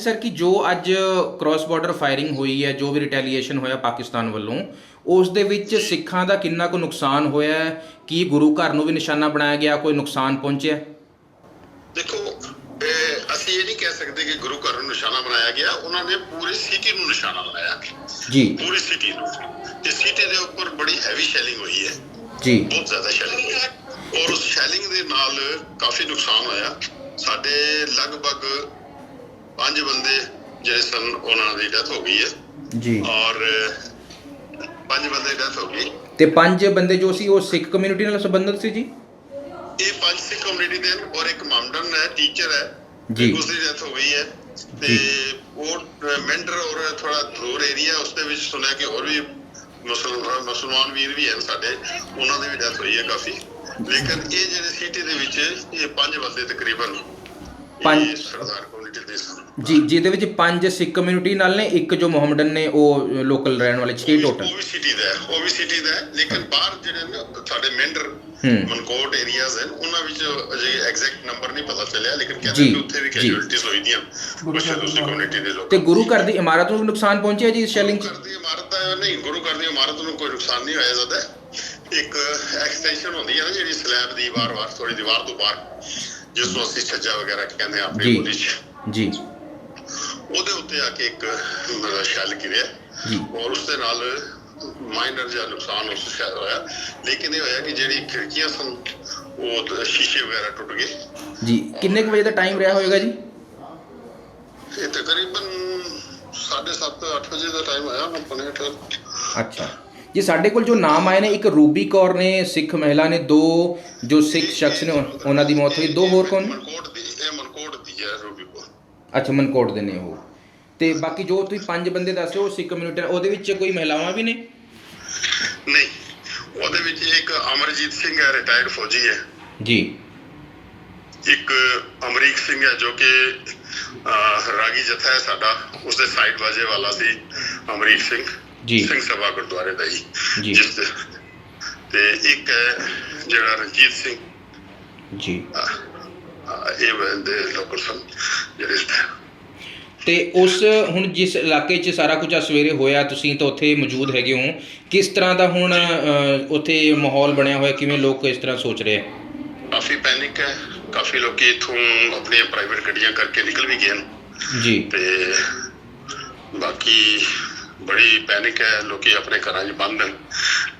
Sir ਕਿ ਜੋ ਅੱਜ ਕ੍ਰਾਸ ਬਾਰਡਰ ਫਾਇਰਿੰਗ ਹੋਈ ਹੈ ਜੋ ਵੀ ਰਿਟੈਲੀਏਸ਼ਨ ਹੋਇਆ ਪਾਕਿਸਤਾਨ ਵੱਲੋਂ ਉਸ ਦੇ ਵਿੱਚ ਸਿੱਖਾਂ ਦਾ ਕਿੰਨਾ ਕੁ ਨੁਕਸਾਨ ਹੋਇਆ ਹੈ? ਕੀ ਗੁਰੂ ਘਰ ਨੂੰ ਵੀ ਨਿਸ਼ਾਨਾ ਬਣਾਇਆ ਗਿਆ? ਕੋਈ ਨੁਕਸਾਨ ਪਹੁੰਚਿਆ? ਦੇਖੋ ਅਸੀਂ ਇਹ ਨਹੀਂ ਕਹਿ ਸਕਦੇ ਕਿ ਗੁਰੂ ਘਰ ਨੂੰ ਨਿਸ਼ਾਨਾ ਬਣਾਇਆ ਗਿਆ। ਉਹਨਾਂ ਨੇ ਪੂਰੀ ਸਿਟੀ ਨੂੰ ਨਿਸ਼ਾਨਾ ਬਣਾਇਆ ਜੀ। ਪੂਰੀ ਸਿਟੀ ਨੂੰ। ਤੇ ਸਿਟੀ ਦੇ ਉੱਪਰ ਬੜੀ ਹੈਵੀ ਸ਼ੈਲਿੰਗ ਹੋਈ ਹੈ। ਜੀ। ਬਹੁਤ ਜ਼ਿਆਦਾ ਸ਼ੈਲਿੰਗ ਹੋਈ ਹੈ। ਔਰ ਉਸ ਸ਼ੈਲਿੰਗ ਦੇ ਨਾਲ ਕਾਫੀ ਨੁਕਸਾਨ ਹੋਇਆ। ਸਾਡੇ ਲਗਭਗ ਪੰਜ ਬੰਦੇ ਜਿਹੜੇ ਸਨ ਉਹਨਾਂ ਦੀ ਡੈਥ ਹੋ ਗਈ ਹੈ। ਜੀ। ਔਰ ਪੰਜ ਬੰਦੇ ਡੈਥ ਹੋ ਗਈ। ਤੇ ਪੰਜ ਬੰਦੇ ਜੋ ਸੀ ਉਹ ਸਿੱਖ ਕਮਿਊਨਿਟੀ ਨਾਲ ਸੰਬੰਧਿਤ ਸੀ ਜੀ? ਇਹ ਪੰਜ ਸਿੱਖ ਕਮਿਊਨਿਟੀ ਦੇ ਹਨ ਔਰ ਇੱਕ ਮਾਮਡਨ ਹੈ ਟੀਚਰ ਹੈ ਜੀ। ਉਸ ਦੀ ਡੈਥ ਹੋ ਗਈ ਹੈ। ਤੇ ਉਹ ਮੈਂਡਰ ਔਰ ਥੋੜਾ ਦੂਰ ਏਰੀਆ ਉਸ ਦੇ ਵਿੱਚ ਸੁਣਿਆ ਕਿ ਹੋਰ ਵੀ ਮੁਸਲਮਾਨ ਮੁਸਲਮਾਨ ਵੀਰ ਵੀ ਹਨ ਸਾਡੇ ਉਹਨਾਂ ਦੀ ਵੀ ਡੈਥ ਹੋਈ ਹੈ ਕਾਫੀ। ਲੇਕਿਨ ਇਹ ਜਿਹੜੇ ਸਿਟੀ ਦੇ ਵਿੱਚ ਇਹ ਪੰਜ ਬੰਦੇ ਤਕਰੀਬਨ ਪੰਜ- ਸਰਦਾਰ ਕਮਿਊਨਿਟੀ ਦੇ ਸਨ ਜੀ ਜਿਹਦੇ ਵਿੱਚ ਪੰਜ ਸਿੱਖ ਕਮਿਊਨਿਟੀ ਨਾਲ ਨੇ ਇੱਕ ਜੋ ਮੁਹੰਮਦਨ ਨੇ ਉਹ ਲੋਕਲ ਰਹਿਣ ਵਾਲੇ 6 ਟੋਟਲ ਉਹ ਵੀ ਸਿਟੀ ਦਾ ਹੈ ਉਹ ਵੀ ਸਿਟੀ ਦਾ ਹੈ ਲੇਕਿਨ ਬਾਹਰ ਜਿਹੜੇ ਨੇ ਸਾਡੇ ਮੈਂਡਰ ਹੂੰ। ਮਨਕੋਟ ਏਰੀਆਜ਼ ਹਨ ਉਹਨਾਂ ਵਿੱਚ ਅਜੇ ਐਗਜ਼ੈਕਟ ਨੰਬਰ ਨਹੀਂ ਪਤਾ ਚੱਲਿਆ ਲੇਕਿਨ ਜੀ, ਕਹਿੰਦੇ ਕਿ ਉੱਥੇ ਵੀ ਜੀ। ਕੈਜੁਅਲਟੀਜ਼ ਹੋਈ ਦੀਆਂ ਕੁਝ ਦੂਸਰੀ ਕਮਿਊਨਿਟੀ ਦੇ ਲੋਕ। ਤੇ ਗੁਰੂ ਘਰ ਦੀ ਇਮਾਰਤ ਨੂੰ ਵੀ ਨੁਕਸਾਨ ਪਹੁੰਚਿਆ ਜੀ ਇਸ ਸ਼ੈਲਿੰਗ 'ਚ? ਘਰ ਦੀ ਇਮਾਰਤ ਦਾ ਨਹੀਂ ਗੁਰੂ ਘਰ ਦੀ ਇਮਾਰਤ ਨੂੰ ਕੋਈ ਨੁਕਸਾਨ ਨਹੀਂ ਹੋਇਆ ਜ਼ਿਆਦਾ। ਇੱਕ ਐਕਸਟੈਂਸ਼ਨ ਹੁੰਦੀ ਹੈ ਨਾ ਜਿਹੜੀ ਸਲੈਬ ਦੀ ਵਾਰ-ਵਾਰ ਥੋੜੀ ਦੀਵਾਰ ਤੋਂ ਬਾਹਰ। ਜਿਸ ਨੂੰ ਅਸੀਂ ਛੱਜਾ ਵਗੈਰਾ ਕਹਿੰਦੇ ਆ ਆਪਣੀ। ਬੋਲੀ 'ਚ। ਜੀ। ਉਹਦੇ ਉੱਤੇ ਆ ਕੇ ਇੱਕ ਮਤਲਬ ਸ਼ੈਲ ਗਿਰਿਆ। ਔਰ ਉਸ ਦੇ ਨਾਲ ਮਾਈਨਰ ਜਿਹਾ ਨੁਕਸਾਨ ਉਸ ਸ਼ਾਇਦ ਹੋਇਆ। ਲੇਕਿਨ ਇਹ ਹੋਇਆ ਕਿ ਜਿਹੜੀ ਖਿੜਕੀਆਂ ਸਨ ਉਹ ਸ਼ੀਸ਼ੇ ਵਗੈਰਾ ਟੁੱਟ ਗਏ। ਜੀ। ਕਿੰਨੇ ਕੁ ਵਜੇ ਦਾ ਟਾਈਮ ਰਿਹਾ ਹੋਵੇਗਾ ਜੀ? ਇਹ ਤਕਰੀਬਨ 7:30 8 ਵਜੇ ਦਾ ਟਾਈਮ ਆਇਆ ਆਪਣੇ ਹੇਠ ਅੱਛਾ। ਜੀ ਸਾਡੇ ਕੋਲ ਜੋ ਨਾਮ ਆਏ ਨੇ ਇੱਕ ਰੂਬੀ ਕੌਰ ਨੇ ਸਿੱਖ ਮਹਿਲਾ ਨੇ ਦੋ ਜੋ ਸਿੱਖ ਸ਼ਖਸ ਨੇ ਉਹਨਾਂ ਦੀ ਮੌਤ ਹੋਈ। ਦੋ ਹੋਰ ਕੌਣ ਨੇ? ਮਨਕੋਟ ਦੀ ਇਹ ਮਨਕੋਟ ਦੀ ਹੈ ਰੂਬੀ ਕੋ ਅੱਛਾ ਮਨਕੋਟ ਦੇ ਨੇ ਉਹ। ਤੇ ਬਾਕੀ ਜੋ ਤੁਸੀਂ ਪੰਜ ਬੰਦੇ ਦੱਸੇ ਉਹ ਸਿੱਖ ਕਮਿਊਨਿਟੀ ਉਹਦੇ ਵਿੱਚ ਕੋਈ ਮਹਿਲਾਵਾਂ ਵੀ ਨੇ? ਨਹੀਂ। ਉਹਦੇ ਵਿੱਚ ਇੱਕ ਅਮਰਜੀਤ ਸਿੰਘ ਹੈ ਰਿਟਾਇਰਡ ਫੌਜੀ ਹੈ। ਜੀ। ਇੱਕ ਅਮਰੀਕ ਸਿੰਘ ਹੈ ਜੋ ਕਿ ਰਾਗੀ ਜਥਾ ਹੈ ਸਾਡਾ। ਉਸਦੇ ਸਾਈਡ ਬਾਜੇ ਵਾਲਾ ਸੀ ਅਮਰੀਕ ਸਿੰਘ। ਜੀ। ਸਿੰਘ ਸਭਾ ਗੁਰਦੁਆਰੇ ਦਾ ਜੀ। ਜੀ। ਜਿਸ ਤੇ ਇੱਕ ਜਿਹੜਾ ਰਣਜੀਤ ਸਿੰਘ। ਜੀ। ਇਹ ਬੰਦੇ ਲੋਕਲ ਸਨ ਜਿਹੜੇ ਤੇ ਉਸ ਹੁਣ ਜਿਸ ਇਲਾਕੇ 'ਚ ਸਾਰਾ ਕੁਝ ਆ ਸਵੇਰੇ ਹੋਇਆ ਤੁਸੀਂ ਤਾਂ ਉੱਥੇ ਮੌਜੂਦ ਹੈਗੇ ਹੋ। ਕਿਸ ਤਰ੍ਹਾਂ ਦਾ ਹੁਣ ਉੱਥੇ ਮਾਹੌਲ ਬਣਿਆ ਹੋਇਆ ਕਿਵੇਂ ਲੋਕ ਇਸ ਤਰ੍ਹਾਂ ਸੋਚ ਰਹੇ ਆ? ਕਾਫੀ ਪੈਨਿਕ ਹੈ। ਕਾਫੀ ਲੋਕੀ ਇਥੋਂ ਆਪਣੀਆਂ ਪ੍ਰਾਈਵੇਟ ਗੱਡੀਆਂ ਕਰਕੇ ਨਿਕਲ ਵੀ ਗਏ ਹਨ। ਜੀ। ਤੇ ਬਾਕੀ ਬੜੀ ਪੈਨਿਕ ਹੈ ਲੋਕੀ ਆਪਣੇ ਘਰਾਂ 'ਚ ਬੰਦ ਹਨ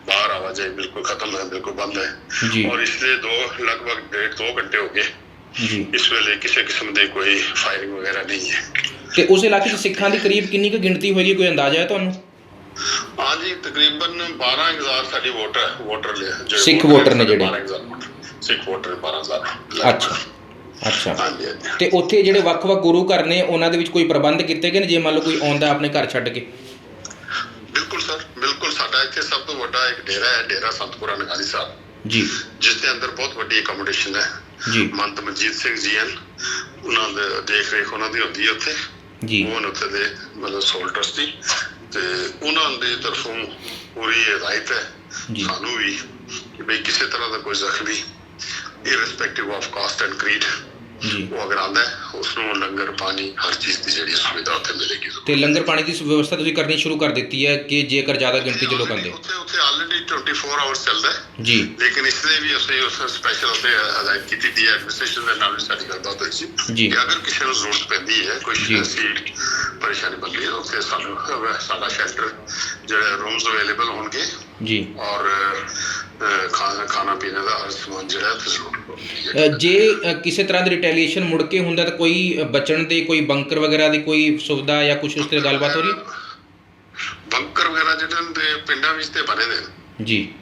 ਬਾਹਰ ਆਵਾਜਾਈ ਬਿਲਕੁਲ ਖਤਮ ਹੈ ਬਿਲਕੁਲ ਬੰਦ ਹੈ। ਜੀ। ਔਰ ਇਸ ਲਈ ਦੋ ਲਗਭਗ ਡੇਢ ਦੋ ਘੰਟੇ ਹੋ ਗਏ। ਜੀ। ਇਸ ਵੇਲੇ ਕਿਸੇ ਕਿਸਮ ਦੀ ਕੋਈ ਫਾਇਰਿੰਗ ਵਗੈਰਾ ਨਹੀਂ ਹੈ। ਤੇ ਉਸ ਇਲਾਕੇ 'ਚ ਸਿੱਖਾਂ ਦੀ ਕਰੀਬ ਕਿੰਨੀ ਕੁ ਗਿਣਤੀ ਹੋਏਗੀ ਕੋਈ ਅੰਦਾਜ਼ਾ ਹੈ ਤੁਹਾਨੂੰ? ਹਾਂਜੀ ਤਕਰੀਬਨ 12000 ਸਾਡੀ ਵੋਟਰ ਵੋਟਰ ਲਿਆ ਸਿੱਖ voter ਨੇ ਜਿਹੜੇ। 12000 voter, ਸਿੱਖ ਵੋਟਰ 12000 ਅੱਛਾ ਅੱਛਾ। ਤੇ ਉੱਥੇ ਜਿਹੜੇ ਵੱਖ-ਵੱਖ ਗੁਰੂ ਘਰ ਨੇ ਉਹਨਾਂ ਦੇ ਵਿੱਚ ਕੋਈ ਪ੍ਰਬੰਧ ਕੀਤੇ ਗਏ ਨੇ? ਜੇ ਮੰਨ ਲਓ ਕੋਈ ਆਉਂਦਾ ਆਪਣੇ ਘਰ ਛੱਡ ਕੇ ਬਿਲਕੁਲ ਸਰ ਬਿਲਕੁਲ ਸਾਡਾ ਇੱਥੇ ਸਭ ਤੋਂ ਵੱਡਾ ਇੱਕ ਡੇਰਾ ਹੈ ਡੇਰਾ ਸੰਤਪੁਰਾ ਨਗਾਲੀ ਸਾਹਿਬ। ਜੀ। ਜਿਸ ਦੇ ਅੰਦਰ ਬਹੁਤ ਵੱਡੀ ਅਕੋਮੋਡੇਸ਼ਨ ਹੈ। ਜੀ। ਮੰਤ ਮਨਜੀਤ ਸਿੰਘ ਜੀ ਹਨ। ਉਹਨਾਂ ਦੇ ਦੇਖ ਰੇਖ ਉਹਨਾਂ ਦੀ ਹੁੰਦੀ ਹੈ ਉੱਥੇ। ਜੀ। ਉਹ ਉੱਥੇ ਦੇ ਮਤਲਬ ਸੋਲ ਟਰਸਟੀ ਤੇ ਉਹਨਾਂ ਦੀ ਤਰਫੋਂ ਪੂਰੀ ਹਦਾਇਤ ਹੈ। ਜੀ। ਸਾਨੂੰ ਵੀ ਕਿ ਬਈ ਕਿਸੇ ਤਰ੍ਹਾਂ ਦਾ ਕੋਈ ਜ਼ਖਮੀ irrespective of caste and creed ਜੀ। ਉਹ ਅਗਰ ਆਉਂਦਾ ਹੈ ਉਸ ਨੂੰ ਲੰਗਰ ਪਾਣੀ ਹਰ ਚੀਜ਼ ਦੀ ਜਿਹੜੀ ਸੁਵਿਧਾ ਉੱਥੇ ਮਿਲੇਗੀ ਤੇ ਲੰਗਰ ਪਾਣੀ ਦੀ ਵਿਵਸਥਾ ਤੁਸੀਂ ਕਰਨੀ ਸ਼ੁਰੂ ਕਰ ਦਿੱਤੀ ਹੈ ਕਿ ਜੇਕਰ ਜ਼ਿਆਦਾ ਗਿਣਤੀ 'ਚ ਲੋਕ ਆਉਂਦੇ। ਉੱਥੇ ਉੱਥੇ ਆਲਰੇਡੀ 24 ਆਵਰਸ ਚੱਲਦਾ ਹੈ। ਜੀ। ਲੇਕਿਨ ਇਸ ਲਈ ਵੀ ਅਸੀਂ ਉਸ ਸਪੈਸ਼ਲ ਉੱਤੇ ਹਦਾਇਤ ਕੀਤੀ ਦੀ ਐਡਮਿਨਿਸਟ੍ਰੇਸ਼ਨ ਦੇ ਨਾਲ ਵੀ ਸਾਡੀ ਗੱਲਬਾਤ ਹੋਈ ਸੀ। ਜੀ। ਕਿ ਅਗਰ ਕਿਸੇ ਨੂੰ ਜ਼ਰੂਰਤ ਪੈਂਦੀ ਹੈ ਕੋਈ। ਐਸੀ ਪਰੇਸ਼ਾਨੀ ਬਣਦੀ ਹੈ ਉੱਥੇ ਸਾਨੂੰ ਸਾਡਾ ਸ਼ੈਲਟਰ ਜਿਹੜੇ ਰੂਮਸ ਅਵੇਲੇਬਲ ਹੋਣਗੇ। ਜੀ। ਔਰ ਖਾਣਾ ਖਾਣਾ ਪੀਣੇ ਦਾ ਹਰ ਸਮਾਨ ਜਿਹੜਾ ਉੱਥੇ ਜ਼ਰੂਰ ਜੇ ਕਿਸੇ ਤਰ੍ਹਾਂ ਦੀ ਰਿਟੈਲੀਏਸ਼ਨ ਮੁੜ ਕੇ ਹੁੰਦਾ ਤਾਂ ਕੋਈ ਬਚਣ ਦੇ ਕੋਈ ਬੰਕਰ ਵਗੈਰਾ ਦੀ ਕੋਈ ਸੁਵਿਧਾ ਜਾਂ ਕੁਝ ਉਸ ਤੇ ਗੱਲਬਾਤ ਹੋ ਰਹੀ? ਬੰਕਰ ਵਗੈਰਾ ਜਿਹੜੇ ਨੇ ਤੇ ਪਿੰਡਾਂ ਵਿੱਚ ਤੇ ਬਣੇ ਨੇ। ਜੀ।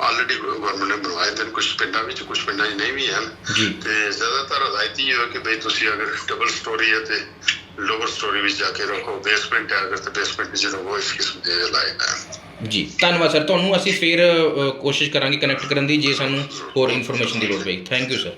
ਆਲਰੇਡੀ ਗਵਰਨਮੈਂਟ ਨੇ ਬਣਵਾਏ ਤੇ ਕੁਝ ਪਿੰਡਾਂ ਵਿੱਚ ਕੁਝ ਪਿੰਡਾਂ 'ਚ ਨਹੀਂ ਵੀ ਹਨ ਤੇ ਜ਼ਿਆਦਾਤਰ ਹਦਾਇਤੀ ਹੈ ਕਿ ਬਈ ਤੁਸੀਂ ਅਗਰ ਡਬਲ ਸਟੋਰੀ ਹੈ ਤੇ ਲੋਅਰ ਸਟੋਰੀ ਵਿੱਚ ਜਾ ਕੇ ਰੱਖੋ। ਬੇਸਮੈਂਟ ਹੈ ਅਗਰ ਤੇ ਬੇਸਮੈਂਟ ਵਿੱਚ ਰਹੋ ਇਸ ਕਿਸਮ ਦੇ ਲਾਈਨ ਹੈ। ਜੀ, ਧੰਨਵਾਦ ਸਰ। ਤੁਹਾਨੂੰ ਅਸੀਂ ਫੇਰ ਕੋਸ਼ਿਸ਼ ਕਰਾਂਗੇ ਕਨੈਕਟ ਕਰਨ ਦੀ, ਜੇ ਸਾਨੂੰ ਹੋਰ ਇਨਫੋਰਮੇਸ਼ਨ ਦੀ ਲੋੜ ਪਈ। Thank you sir